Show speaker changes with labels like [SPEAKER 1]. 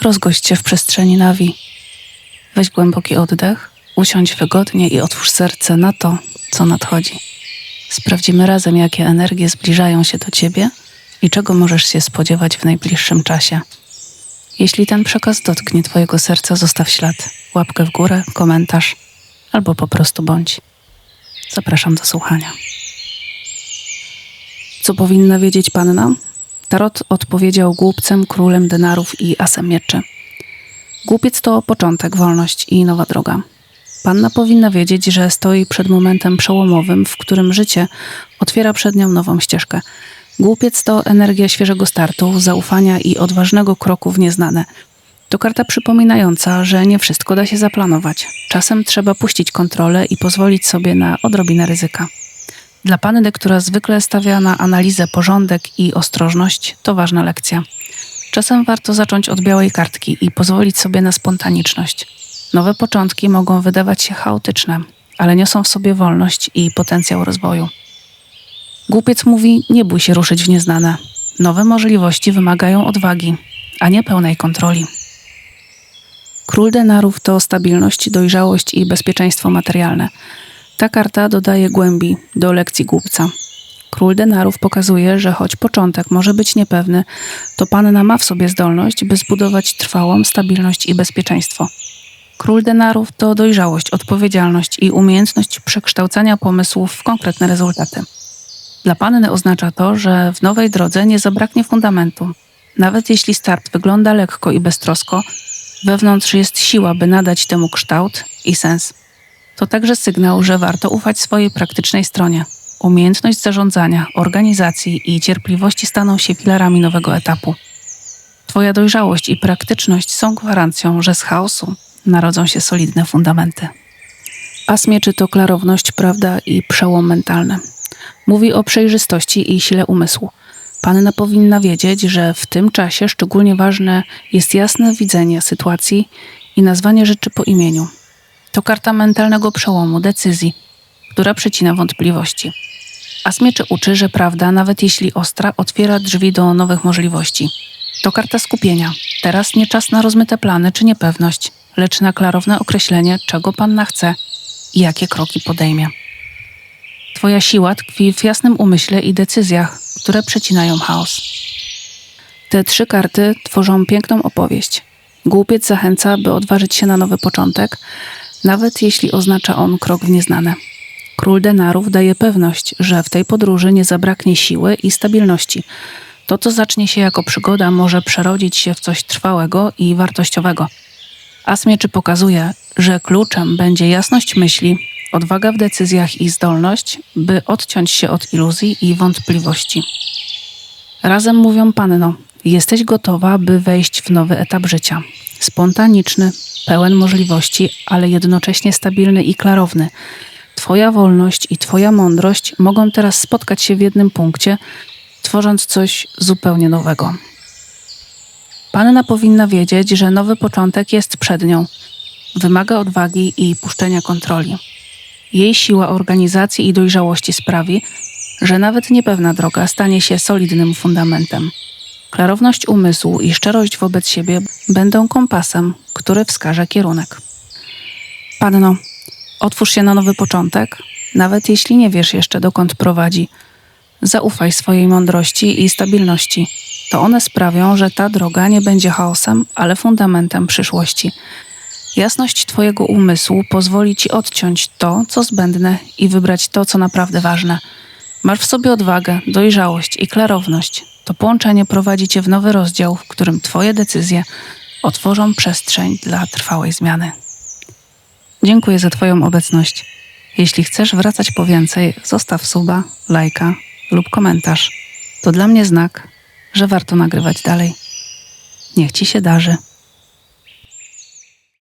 [SPEAKER 1] rozgość się w przestrzeni nawi. Weź głęboki oddech, usiądź wygodnie i otwórz serce na to, co nadchodzi. Sprawdzimy razem, jakie energie zbliżają się do ciebie i czego możesz się spodziewać w najbliższym czasie. Jeśli ten przekaz dotknie Twojego serca, zostaw ślad, łapkę w górę, komentarz albo po prostu bądź. Zapraszam do słuchania. Co powinna wiedzieć panna? Tarot odpowiedział głupcem, królem denarów i asem mieczy. Głupiec to początek, wolność i nowa droga. Panna powinna wiedzieć, że stoi przed momentem przełomowym, w którym życie otwiera przed nią nową ścieżkę. Głupiec to energia świeżego startu, zaufania i odważnego kroku w nieznane. To karta przypominająca, że nie wszystko da się zaplanować. Czasem trzeba puścić kontrolę i pozwolić sobie na odrobinę ryzyka. Dla panny, która zwykle stawia na analizę porządek i ostrożność, to ważna lekcja. Czasem warto zacząć od białej kartki i pozwolić sobie na spontaniczność. Nowe początki mogą wydawać się chaotyczne, ale niosą w sobie wolność i potencjał rozwoju. Głupiec mówi: Nie bój się ruszyć w nieznane. Nowe możliwości wymagają odwagi, a nie pełnej kontroli. Król denarów to stabilność, dojrzałość i bezpieczeństwo materialne. Ta karta dodaje głębi do lekcji głupca. Król denarów pokazuje, że choć początek może być niepewny, to panna ma w sobie zdolność, by zbudować trwałą stabilność i bezpieczeństwo. Król denarów to dojrzałość, odpowiedzialność i umiejętność przekształcania pomysłów w konkretne rezultaty. Dla panny oznacza to, że w nowej drodze nie zabraknie fundamentu. Nawet jeśli start wygląda lekko i beztrosko, wewnątrz jest siła, by nadać temu kształt i sens. To także sygnał, że warto ufać swojej praktycznej stronie. Umiejętność zarządzania, organizacji i cierpliwości staną się filarami nowego etapu. Twoja dojrzałość i praktyczność są gwarancją, że z chaosu narodzą się solidne fundamenty. As mieczy to klarowność, prawda i przełom mentalny. Mówi o przejrzystości i sile umysłu. Panna powinna wiedzieć, że w tym czasie szczególnie ważne jest jasne widzenie sytuacji i nazwanie rzeczy po imieniu. To karta mentalnego przełomu, decyzji, która przecina wątpliwości. A smieczy uczy, że prawda, nawet jeśli ostra, otwiera drzwi do nowych możliwości. To karta skupienia. Teraz nie czas na rozmyte plany czy niepewność, lecz na klarowne określenie, czego panna chce i jakie kroki podejmie. Twoja siła tkwi w jasnym umyśle i decyzjach, które przecinają chaos. Te trzy karty tworzą piękną opowieść. Głupiec zachęca, by odważyć się na nowy początek, nawet jeśli oznacza on krok w nieznane. Król denarów daje pewność, że w tej podróży nie zabraknie siły i stabilności. To, co zacznie się jako przygoda, może przerodzić się w coś trwałego i wartościowego. As mieczy pokazuje, że kluczem będzie jasność myśli, odwaga w decyzjach i zdolność, by odciąć się od iluzji i wątpliwości. Razem mówią panno, jesteś gotowa, by wejść w nowy etap życia. Spontaniczny, pełen możliwości, ale jednocześnie stabilny i klarowny. Twoja wolność i Twoja mądrość mogą teraz spotkać się w jednym punkcie, tworząc coś zupełnie nowego. Panna powinna wiedzieć, że nowy początek jest przed nią. Wymaga odwagi i puszczenia kontroli. Jej siła organizacji i dojrzałości sprawi, że nawet niepewna droga stanie się solidnym fundamentem. Klarowność umysłu i szczerość wobec siebie będą kompasem, który wskaże kierunek. Panno, otwórz się na nowy początek, nawet jeśli nie wiesz jeszcze dokąd prowadzi. Zaufaj swojej mądrości i stabilności. To one sprawią, że ta droga nie będzie chaosem, ale fundamentem przyszłości. Jasność Twojego umysłu pozwoli Ci odciąć to, co zbędne i wybrać to, co naprawdę ważne. Masz w sobie odwagę, dojrzałość i klarowność. To połączenie prowadzi Cię w nowy rozdział, w którym Twoje decyzje otworzą przestrzeń dla trwałej zmiany. Dziękuję za Twoją obecność. Jeśli chcesz wracać po więcej, zostaw suba, lajka lub komentarz. To dla mnie znak, że warto nagrywać dalej. Niech Ci się darzy.